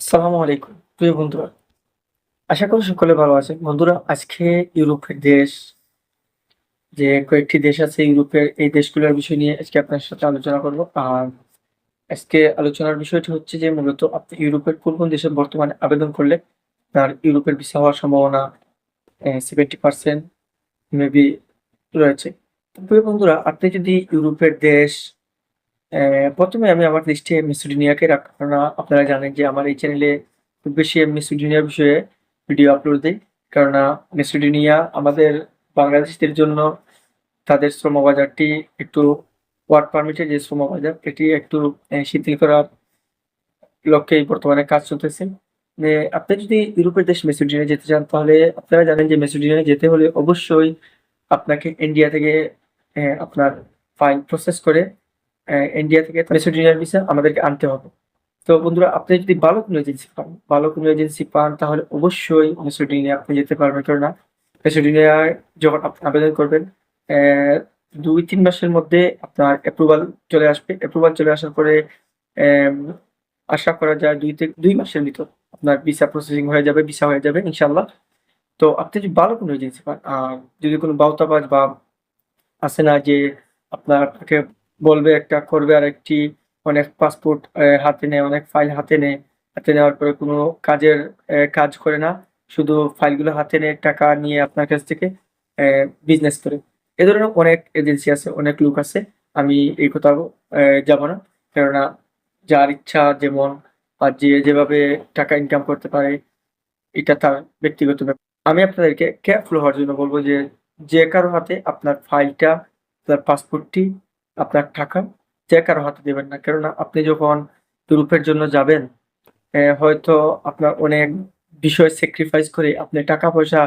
আসসালামু আলাইকুম। প্রিয় বন্ধুরা, আশা করি সকলে ভালো আছে বন্ধুরা, আজকে ইউরোপের দেশ, যে কয়েকটি দেশ আছে ইউরোপের, এই দেশগুলোর বিষয় নিয়ে আজকে আপনার সাথে আলোচনা করব। আর আজকে আলোচনার বিষয়টি হচ্ছে যে, মূলত আপনি ইউরোপের কোন কোন দেশে বর্তমানে আবেদন করলে তার ইউরোপের ভিসা হওয়ার সম্ভাবনা সেভেন্টি পার্সেন্ট মেবি রয়েছে। প্রিয় বন্ধুরা, আপনি যদি ইউরোপের দেশ প্রথমে আমি আমার লিস্টে মেসিডোনিয়াকে রাখা। কেননা আপনারা জানেন যে আমার এই চ্যানেলে খুব বেশি আমি মেসিডোনিয়ার বিষয়ে ভিডিও আপলোড দিই। কেননা মেসিডোনিয়া আমাদের বাংলাদেশিদের জন্য তাদের শ্রমবাজারটি একটু ওয়ার্ক পারমিটের যে শ্রমবাজার, এটি একটু শিথিল করার লক্ষ্যেই বর্তমানে কাজ চলতেছে। আপনি যদি ইউরোপের দেশ মেসিডোনিয়া যেতে চান, তাহলে আপনারা জানেন যে মেসিডোনিয়া যেতে হলে অবশ্যই আপনাকে ইন্ডিয়া থেকে আপনার ফাইল প্রসেস করে ইন্ডিয়া থেকে মেসিডোনিয়ার ভিসা আমাদেরকে আনতে হবে। তো বন্ধুরা, আপনি যদি ভালো কোনো এজেন্সি পান, ভালো কোনো এজেন্সি পান, তাহলে অবশ্যই মেসিডোনিয়া আপনি যেতে পারবেন। কেননা মেসিডোনিয়ায় যখন আপনি আবেদন করবেন দুই তিন মাসের মধ্যে আপনার অ্যাপ্রুভাল চলে আসবে। অ্যাপ্রুভাল চলে আসার পরে আশা করা যায় দুই থেকে দুই মাসের ভিতর আপনার ভিসা প্রসেসিং হয়ে যাবে ভিসা হয়ে যাবে ইনশাল্লাহ তো আপনি যদি ভালো কোনো এজেন্সি পান আর যদি কোনো বাউতাবাজ বা আছে না যে আপনাকে বলবে একটা, করবে আর একটি অনেক পাসপোর্ট হাতে নেয়, অনেক ফাইল হাতে নেয়। হাতে নেওয়ার পরে কোনো কাজের কাজ করে না। শুধু ফাইলগুলো হাতে নিয়ে, টাকা নিয়ে আপনার কাছ থেকে বিজনেস করে। এ ধরনের অনেক এজেন্সি আছে, অনেক লোক আছে। আমি এই কথা যাব না। কেননা যার ইচ্ছা, যেমন, আর যে যেভাবে টাকা ইনকাম করতে পারে, এটা তার ব্যক্তিগত ব্যাপার। আমি আপনাদেরকে কেয়ারফুল হওয়ার জন্য বলব যে যে কারও হাতে আপনার ফাইলটা আপনার পাসপোর্টটি আপনার টাকা যে কারও হাতে দেবেন না। কেননা আপনি যখন ইউরোপের জন্য যাবেন হয়তো আপনার অনেক বিষয় স্যাক্রিফাইস করে আপনি টাকা পয়সা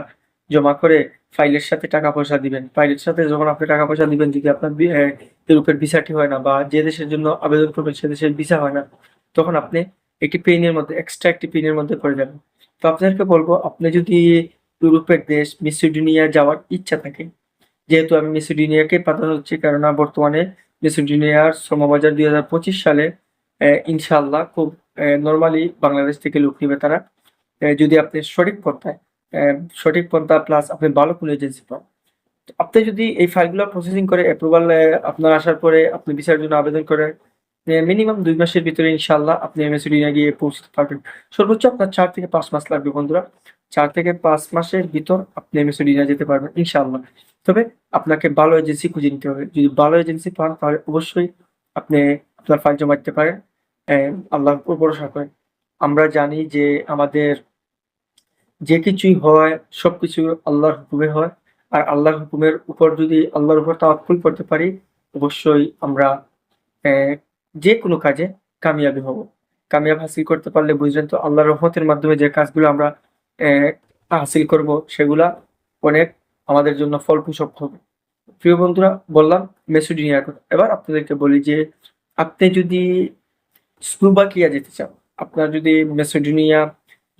জমা করে ফাইলের সাথে টাকা পয়সা দিবেন। ফাইলের সাথে যখন আপনি টাকা পয়সা দিবেন, যদি আপনার ইউরোপের ভিসাটি হয় না বা যে দেশের জন্য আবেদন করবেন, সে দেশের ভিসা হয় না, তখন আপনি একটি পেনের মধ্যে এক্সট্রা একটি পেনের মধ্যে পড়ে যাবেন। তো আপনাদেরকে বলব, আপনি যদি ইউরোপের দেশ মেসিডোনিয়া যাওয়ার ইচ্ছা থাকে, যেহেতু আমি মেসিডোনিয়াকে প্রাধান্য দিচ্ছি, কেননা বর্তমানে মেসিডোনিয়ার শ্রমবাজার দুই হাজার পঁচিশ সালে আহ, ইনশাআল্লাহ খুব নর্মালি বাংলাদেশ থেকে লোক নিবে তারা। যদি আপনি সঠিক পন্থায় সঠিক পন্থা প্লাস আপনি ভালো কোনো এজেন্সি পান। আপনি যদি এই ফাইলগুলো প্রসেসিং করে অ্যাপ্রুভাল আপনার আসার পরে আপনি ভিসার জন্য আবেদন করেন মিনিমাম দুই মাসের ভিতরে ইনশাআল্লাহ আপনি মেসিডোনিয়া গিয়ে পৌঁছতে পারবেন। সর্বোচ্চ আপনার চার থেকে পাঁচ মাস লাগবে বন্ধুরা। চার থেকে পাঁচ মাসের ভিতর আপনি মেসিডোনিয়া যেতে পারবেন ইনশাআল্লাহ। তবে আপনাকে ভালো এজেন্সি খুঁজে নিতে হবে। যদি ভালো এজেন্সি পান, তাহলে অবশ্যই আপনি আপনার ফাইল দিতে পারেন। উপর ভরসা করেন। আমরা জানি যে আমাদের যে কিছুই হয় সবকিছু আল্লাহর হুকুমে হয়। আর আল্লাহর হুকুমের উপর যদি আল্লাহর উপর তাওয়াক্কুল করতে পারি, অবশ্যই আমরা যে কোনো কাজে কামিয়াবি হব। কামিয়াব হাসিল করতে পারলে বুঝলেন তো, আল্লাহর রহমতের মাধ্যমে যে কাজগুলো আমরা হাসিল করব, সেগুলা অনেক আমাদের জন্য ফলপ্রসব হবে। প্রিয় বন্ধুরা, বললাম মেসিডোনিয়ার কথা এবার আপনাদেরকে বলি যে, আপনি যদি স্লোভাকিয়া যেতে চান, আপনার যদি মেসিডোনিয়া,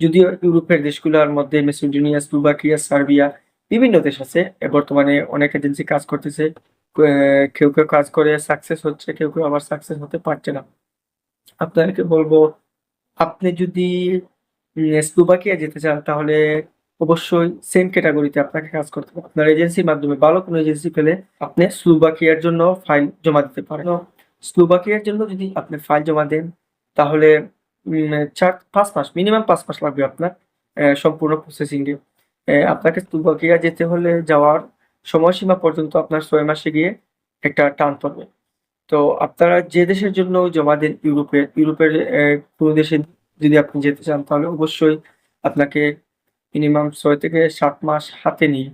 যদিও ইউরোপের দেশগুলোর মধ্যে মেসিডোনিয়া, স্লোভাকিয়া, সার্বিয়া বিভিন্ন দেশ আছে বর্তমানে অনেক এজেন্সি কাজ করতেছে কেউ কেউ কাজ করে সাকসেস হচ্ছে, কেউ কেউ আবার সাকসেস হতে পারছে না। আপনাদেরকে বলব, আপনি যদি স্লোভাকিয়া যেতে চান, তাহলে অবশ্যই সেম ক্যাটাগরিতে আপনাকে কাজ করতে হবে। আপনার এজেন্সির মাধ্যমে, ভালো কোনো এজেন্সি পেলে আপনি স্লোভাকিয়ার জন্য ফাইল জমা দিতে পারেন। তো স্লোভাকিয়ার জন্য যদি আপনি ফাইল জমা দেন, তাহলে চার, পাঁচ মাস মিনিমাম পাঁচ মাস লাগবে আপনার সম্পূর্ণ প্রসেসিং এ। আপনাকে স্লোভাকিয়া যেতে হলে যাওয়ার সময়সীমা পর্যন্ত আপনার ছয় মাসে গিয়ে একটা টান পড়বে। তো আপনারা যে দেশের জন্য জমা দেন ইউরোপের ইউরোপের কোনো দেশে যদি আপনি যেতে চান, তাহলে অবশ্যই আপনাকে মিনিমাম ছয় থেকে সাত মাস হাতে নিয়ে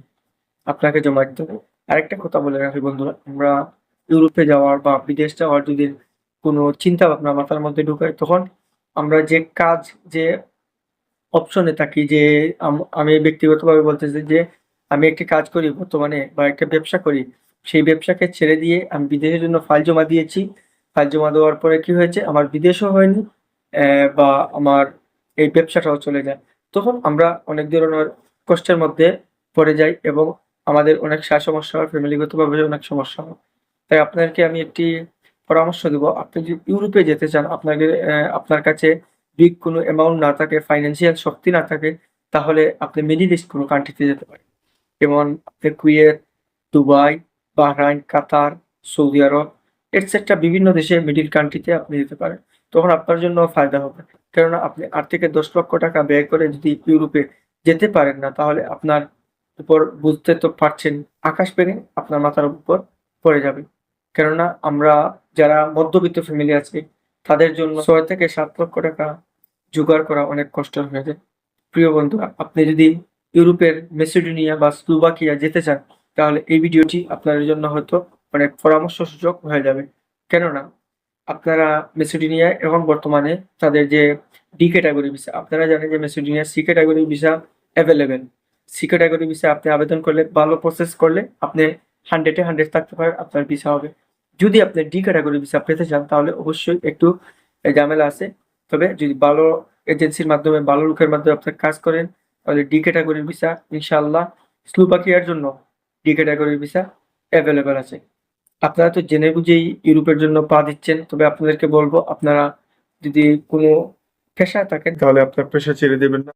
আপনাকে জমা দিতে হবে। আরেকটা কথা বলে রাখি বন্ধুরা, আমরা ইউরোপে যাওয়ার বা বিদেশ যাওয়ার যদি কোনো চিন্তা ভাবনা মাথার মধ্যে ঢুকাই তখন আমরা যে কাজ, যে অপশনে থাকি, যে আম- ব্যক্তিগতভাবে বলতেছি যে আমি একটি কাজ করি বর্তমানে বা একটা ব্যবসা করি, সেই ব্যবসাকে ছেড়ে দিয়ে আমি বিদেশের জন্য ফাইল জমা দিয়েছি। ফাইল জমা দেওয়ার পরে কি হয়েছে? আমার বিদেশও হয়নি বা আমার এই ব্যবসাটাও চলে যায়। তখন আমরা অনেক ধরনের কষ্টের মধ্যে পড়ে যাই এবং আমাদের অনেক সা সমস্যা হয়, ফ্যামিলিগতভাবে অনেক সমস্যা হয়। তাই আপনাদেরকে আমি একটি পরামর্শ দেবো, আপনি যদি ইউরোপে যেতে চান, আপনাকে আপনার কাছে বিগ কোনো অ্যামাউন্ট না থাকে ফাইন্যান্সিয়াল শক্তি না থাকে, তাহলে আপনি মিডিল ইস্ট কোনো কান্ট্রিতে যেতে পারেন। যেমন আপনি Kuwait, Dubai, Bahrain, Qatar, Saudi Arabia etcetera বিভিন্ন দেশে মিডিল কান্ট্রিতে আপনি যেতে পারেন। তখন আপনার জন্য ফায়দা হবে। কেননা আপনি আট থেকে দশ লক্ষ টাকা ব্যয় করে যদি ইউরোপে যেতে পারেন না, তাহলে আপনার উপর বুঝতে তো পারছেন, আকাশ পেরে আপনার মাথার উপর পড়ে যাবে। কেননা আমরা যারা মধ্যবিত্ত ফ্যামিলি আছে, তাদের জন্য ছয় থেকে সাত লক্ষ টাকা জোগাড় করা অনেক কষ্টের হয়ে যায়। প্রিয় বন্ধুরা, আপনি যদি ইউরোপের মেসিডোনিয়া বা স্লোভাকিয়া যেতে চান, তাহলে এই ভিডিওটি আপনাদের জন্য হয়তো অনেক পরামর্শ সূচক হয়ে যাবে। কেননা আপনারা মেসিডোনিয়া এবং বর্তমানে তাদের যে ডি ক্যাটাগরি ভিসা আপনারা জানেন যে Macedonia C category visa available C category visa আপনি আবেদন করলে, ভালো প্রসেস করলে আপনি হান্ড্রেডে হান্ড্রেড থাকতে পারেন, আপনার ভিসা হবে। যদি আপনি ডি ক্যাটাগরি ভিসা পেতে চান, তাহলে অবশ্যই একটু ঝামেলা আছে। তবে যদি ভালো এজেন্সির মাধ্যমে, ভালো লোকের মাধ্যমে আপনি কাজ করেন, তাহলে ডি ক্যাটাগরির ভিসা ইনশাআল্লাহ, স্লোভাকিয়ার জন্য ডি ক্যাটাগরির ভিসা অ্যাভেলেবেল আছে। আপনারা তো জেনে বুঝেই ইউরোপের জন্য পা দিচ্ছেন, তবে আপনাদেরকে বলব, আপনারা যদি কোনো পেশায় থাকেন, তাহলে আপনার পেশা ছেড়ে দেবেন না।